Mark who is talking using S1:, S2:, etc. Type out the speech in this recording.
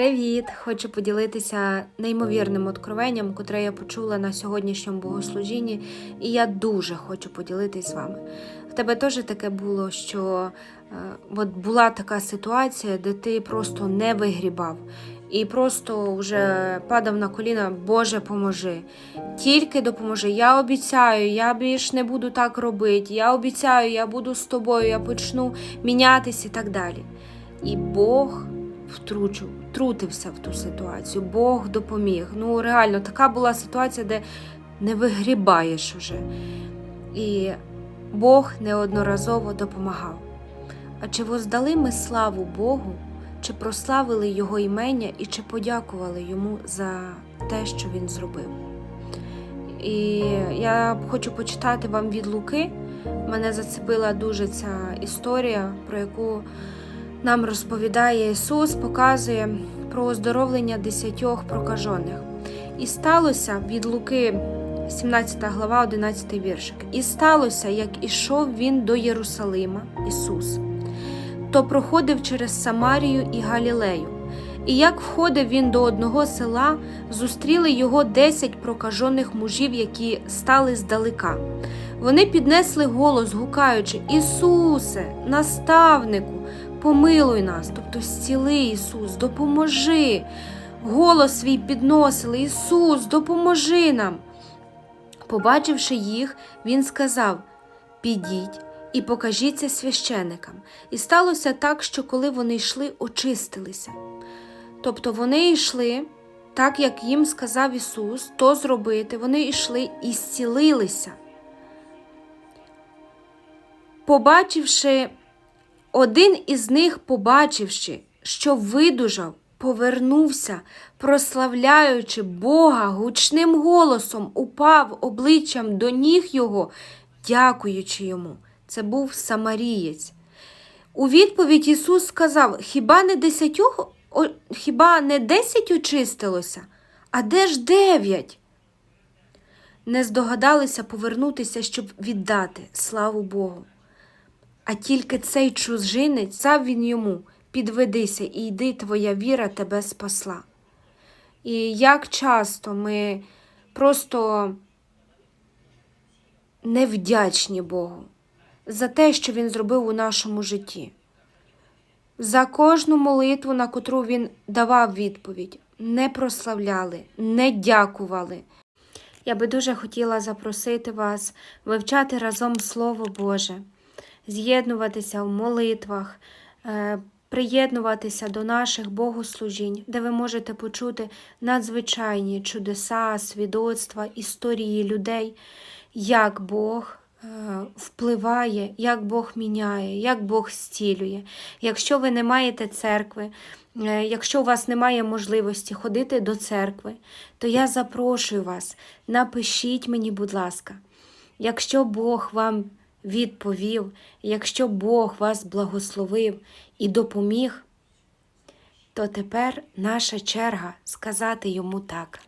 S1: Привіт! Хочу поділитися неймовірним откровенням, котре я почула на сьогоднішньому богослужінні, і я дуже хочу поділитись з вами. В тебе теж таке було, що е, от була така ситуація, де ти просто не вигрібав. І просто вже падав на коліна, Боже, поможи. Тільки допоможи. Я обіцяю, я більш не буду так робити. Я обіцяю, я буду з тобою, я почну мінятися і так далі. І Бог втручу, втрутився в ту ситуацію. Бог допоміг. Ну, реально, така була ситуація, де не вигрібаєш уже. І Бог неодноразово допомагав. А чи воздали ми славу Богу, чи прославили Його імення і чи подякували Йому за те, що Він зробив? І я хочу почитати вам від Луки. Мене зацепила дуже ця історія, про яку нам розповідає Ісус, показує про оздоровлення десятьох прокажених. І сталося від Луки, 17 глава, 11 віршик. І сталося, як ішов він до Єрусалима, Ісус, то проходив через Самарію і Галілею. І як входив він до одного села, зустріли його десять прокажених мужів, які стали здалека. Вони піднесли голос, гукаючи: Ісусе, наставнику, помилуй нас, тобто зціли Ісус, допоможи. Голос свій підносили, Ісус, допоможи нам. Побачивши їх, Він сказав: Підіть і покажіться священикам. І сталося так, що коли вони йшли, очистилися. Тобто вони йшли, так як їм сказав Ісус, то зробити, вони йшли і зцілилися. Побачивши, один із них, побачивши, що видужав, повернувся, прославляючи Бога гучним голосом, упав обличчям до ніг його, дякуючи йому. Це був Самарієць. У відповідь Ісус сказав: Хіба не десятьох, хіба не десять очистилося? А де ж дев'ять? Не здогадалися повернутися, щоб віддати славу Богу. А тільки цей чужинець сказав він йому підведися і йди, твоя віра тебе спасла. І як часто ми просто невдячні Богу за те, що Він зробив у нашому житті, за кожну молитву, на котру Він давав відповідь, не прославляли, не дякували. Я би дуже хотіла запросити вас вивчати разом Слово Боже з'єднуватися в молитвах, е, приєднуватися до наших богослужінь, де ви можете почути надзвичайні чудеса, свідоцтва, історії людей, як Бог е, впливає, як Бог міняє, як Бог зцілює. Якщо ви не маєте церкви, е, Якщо у вас немає можливості ходити до церкви, то я запрошую вас, напишіть мені, будь ласка, якщо Бог вам відповів, якщо Бог вас благословив і допоміг, то тепер наша черга сказати йому так.